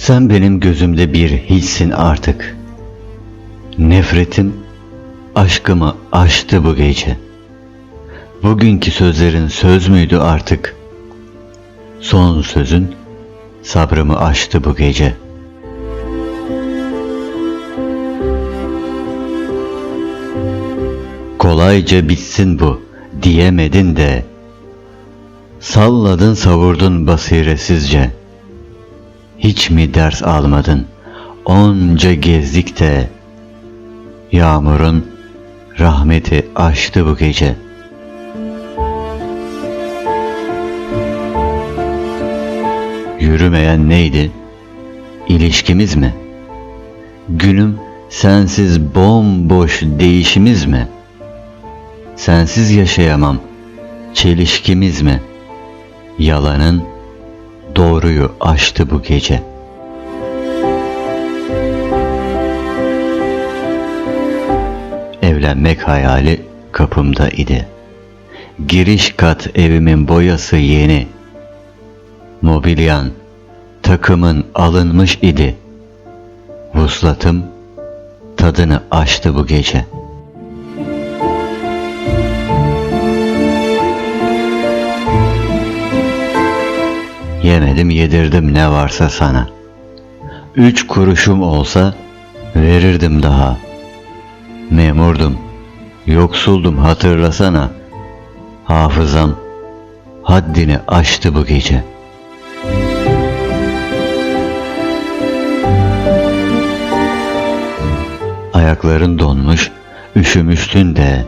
Sen benim gözümde bir hiçsin artık. Nefretim aşkımı aştı bu gece. Bugünkü sözlerin söz müydü artık? Son sözün sabrımı aştı bu gece. Kolayca bitsin bu diyemedin de Salladın savurdun basiresizce Hiç mi ders almadın Onca gezdik de Yağmurun rahmeti aştı bu gece Yürümeyen neydi? İlişkimiz mi? Günüm sensiz bomboş değişimiz mi? Sensiz yaşayamam çelişkimiz mi? Yalanın doğruyu aştı bu gece. Evlenmek hayali kapımda idi. Giriş kat evimin boyası yeni. Mobilyan, takımın alınmış idi. Vuslatım tadını aştı bu gece.'' Yemedim yedirdim ne varsa sana. Üç kuruşum olsa verirdim daha. Memurdum, yoksuldum hatırlasana. Hafızam haddini aştı bu gece. Ayakların donmuş, üşümüştün de.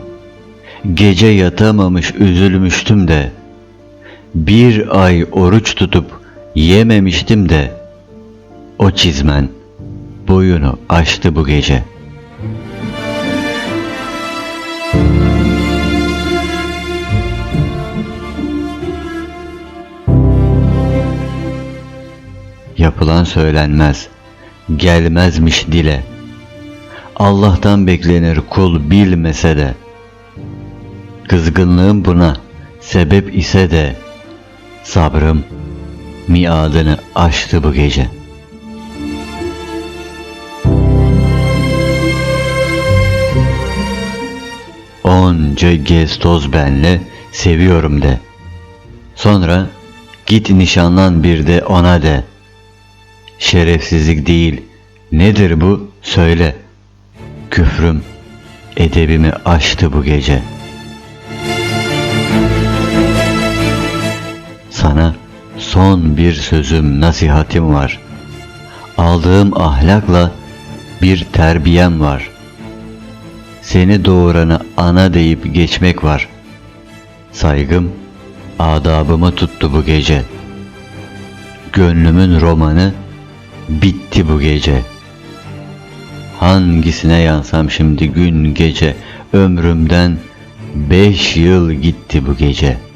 Gece yatamamış üzülmüştüm de.'' Bir ay oruç tutup yememiştim de o çizmen boyunu aştı bu gece. Yapılan söylenmez, gelmezmiş dile. Allah'tan beklenir kul bilmese de. Kızgınlığım buna sebep ise de Sabrım miadını aştı bu gece. Onca gez toz benle seviyorum de. Sonra git nişanlan bir de ona de. Şerefsizlik değil, nedir bu söyle. Küfrüm edebimi aştı bu gece.'' Sana son bir sözüm, nasihatim var. Aldığım ahlakla bir terbiyem var. Seni doğuranı ana deyip geçmek var. Saygım, adabımı tuttu bu gece. Gönlümün romanı bitti bu gece. Hangisine yansam şimdi gün gece, ömrümden beş yıl gitti bu gece.''